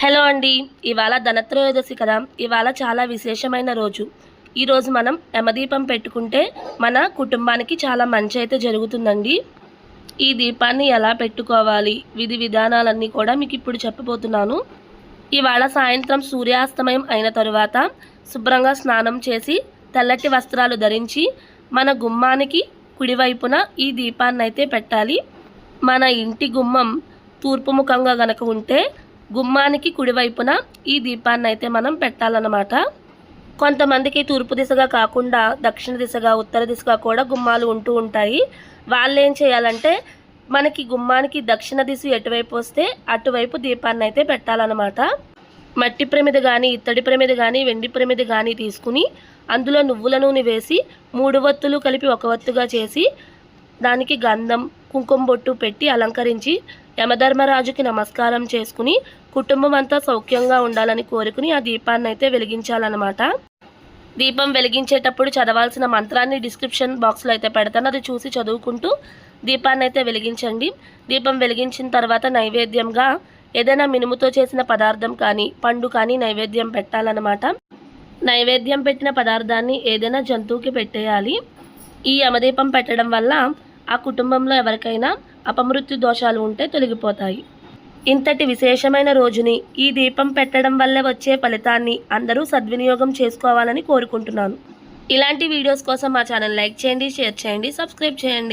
Hello అండి. ఇవాళ ధనత్రయోదశి కదా. ఇవాళ చాలా విశేషమైన రోజు. ఈరోజు మనం యమదీపం పెట్టుకుంటే మన కుటుంబానికి చాలా మంచి అయితే జరుగుతుందండి. ఈ దీపాన్ని ఎలా పెట్టుకోవాలి? విధి విధానాలన్నీ కూడా మీకు ఇప్పుడు చెప్పబోతున్నాను. ఇవాళ సాయంత్రం సూర్యాస్తమయం అయిన తరువాత శుభ్రంగా స్నానం చేసి తెల్లటి వస్త్రాలు ధరించి మన గుమ్మానికి కుడివైపున ఈ దీపాన్ని అయితే పెట్టాలి. మన ఇంటి గుమ్మం తూర్పు ముఖంగా గనక ఉంటే గుమ్మానికి కుడివైపున ఈ దీపాన్ని అయితే మనం పెట్టాలన్నమాట. కొంతమందికి తూర్పు దిశగా కాకుండా దక్షిణ దిశగా ఉత్తర దిశగా కూడా గుమ్మాలు ఉంటూ ఉంటాయి. వాళ్ళు ఏం చేయాలంటే మనకి గుమ్మానికి దక్షిణ దిశ ఎటువైపు వస్తే అటువైపు దీపాన్ని అయితే పెట్టాలన్నమాట. మట్టి ప్రమిది కానీ ఇత్తడి ప్రమిది కానీ వెండి ప్రమిది కానీ తీసుకుని అందులో నువ్వుల నూనె వేసి మూడు వత్తులు కలిపి ఒక వత్తుగా చేసి దానికి గంధం కుంకుమ బొట్టు పెట్టి అలంకరించి యమధర్మరాజుకి నమస్కారం చేసుకుని కుటుంబం అంతా సౌఖ్యంగా ఉండాలని కోరుకుని ఆ దీపాన్ని అయితే వెలిగించాలన్నమాట. దీపం వెలిగించేటప్పుడు చదవాల్సిన మంత్రాన్ని డిస్క్రిప్షన్ బాక్స్లో అయితే పెడతాను. అది చూసి చదువుకుంటూ దీపాన్ని అయితే వెలిగించండి. దీపం వెలిగించిన తర్వాత నైవేద్యంగా ఏదైనా మినుముతో చేసిన పదార్థం కానీ పండు కానీ నైవేద్యం పెట్టాలన్నమాట. నైవేద్యం పెట్టిన పదార్థాన్ని ఏదైనా జంతువుకి పెట్టేయాలి. ఈ యమదీపం పెట్టడం వల్ల ఆ కుటుంబంలో ఎవరికైనా అపమృత్యు దోషాలు ఉంటే తొలగిపోతాయి. ఇంతటి విశేషమైన రోజుని ఈ దీపం పెట్టడం వల్ల వచ్చే ఫలితాన్ని అందరూ సద్వినియోగం చేసుకోవాలని కోరుకుంటున్నాను. ఇలాంటి వీడియోస్ కోసం మా ఛానల్ లైక్ చేయండి షేర్ చేయండి సబ్స్క్రైబ్ చేయండి.